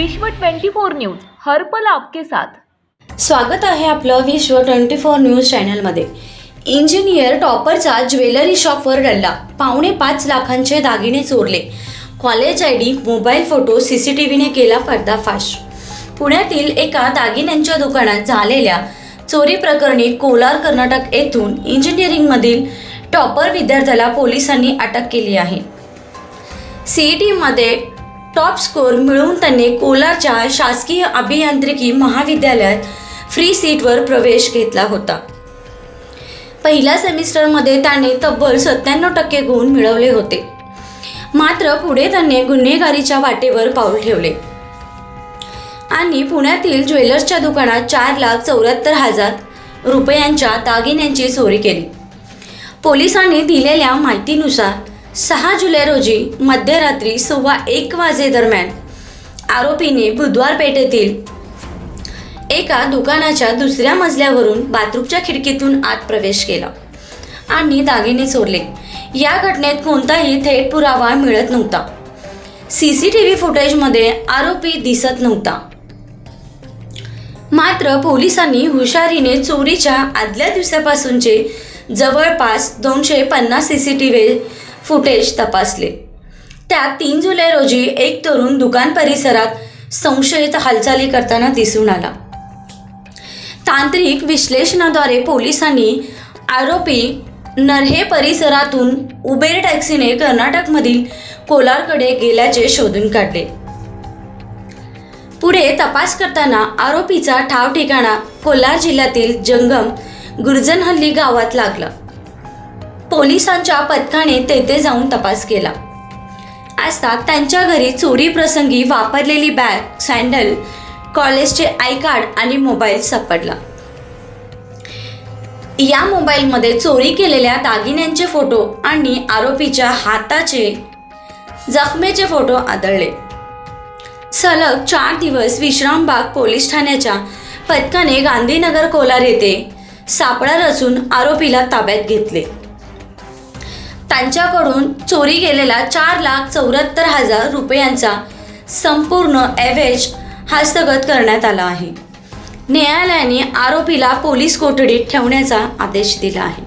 विश्व 24 न्यूज हरपल आपके साथ. स्वागत आहे आपलं विश्व ट्वेंटी फोर न्यूज चॅनलमध्ये. इंजिनियर टॉपरचा ज्वेलरी शॉपवर डल्ला. पावणे पाच लाखांचे दागिने चोरले. College I D mobile photo C C T व्हीने केला पर्दाफाश. पुण्यातील एका दागिन्यांच्या दुकानात झालेल्या चोरी प्रकरणी कोलार कर्नाटक येथून इंजिनिअरिंगमधील टॉपर विद्यार्थ्याला पोलिसांनी अटक केली आहे. सी टीमध्ये टॉप स्कोर मिळवून त्यांनी कोलारच्या शासकीय अभियांत्रिकी महाविद्यालयात फ्री सीटवर प्रवेश घेतला होता. पहिल्या सेमिस्टरमध्ये त्याने तब्बल सत्त्याण्णव टक्के गुण मिळवले होते. मात्र पुढे त्यांनी गुन्हेगारीच्या वाटेवर पाऊल ठेवले. आणि पुण्यातील ज्वेलर्सच्या दुकानात चार लाख चौऱ्याहत्तर हजार रुपयांच्या दागिन्यांची चोरी केली. पोलिसांनी दिलेल्या माहितीनुसार सहा जुलै रोजी मध्यरात्री सव्वा एक वाजेदरम्यान आरोपीने बुधवार पेठेतील एका दुकानाच्या दुसऱ्या मजल्यावरून बाथरूमच्या खिडकीतून आत प्रवेश केला आणि दागिने चोरले. या घटनेत कोणताही थेट पुरावा मिळत नव्हता. सी सी टी व्ही फुटेजमध्ये आरोपी दिसत नव्हता. मात्र पोलिसांनी हुशारीने चोरीच्या आदल्या दिवसापासूनचे जवळपास दोनशे पन्नास C C T V footage तपासले. त्यात तीन जुलै रोजी एक तरुण दुकान परिसरात संशयित हालचाली करताना दिसून आला. तांत्रिक विश्लेषणाद्वारे पोलिसांनी आरोपी नरहे परिसरातून उबेर टॅक्सीने कर्नाटकमधील कोलारकडे गेल्याचे शोधून काढले. पुढे तपास करताना आरोपीचा ठाव ठिकाणा कोल्हार जिल्ह्यातील जंगम गुर्जनहल्ली गावात लागला. पोलिसांच्या पथकाने तेथे जाऊन तपास केला. असता त्यांच्या घरी चोरी प्रसंगी वापरलेली बॅग सँडल कॉलेजचे आय कार्ड आणि मोबाईल सापडला. या मोबाईलमध्ये चोरी केलेल्या दागिन्यांचे फोटो आणि आरोपीच्या हाताचे जखमेचे फोटो आढळले. सलग चार दिवस विश्रामबाग पोलीस ठाण्याच्या पथकाने गांधीनगर कोलार येथे सापळा रचून आरोपीला ताब्यात घेतले. त्यांच्याकडून चोरी गेलेला चार लाख चौऱ्याहत्तर हजार रुपयांचा संपूर्ण एव्हेज हस्तगत करण्यात आला आहे. न्यायालयाने आरोपीला पोलीस कोठडीत ठेवण्याचा आदेश दिला आहे.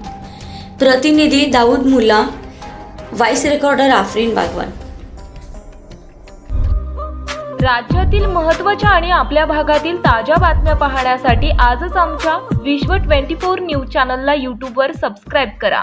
प्रतिनिधी दाऊद मुल्ला व्हाईस रेकॉर्डर आफरीन बागवान. राज्यातील महत्त्वाच्या आणि आपल्या भागातील ताज्या बातम्या पाहण्यासाठी आजच आमच्या विश्व 24 न्यूज चॅनलला यूट्यूबवर सबस्क्राईब करा.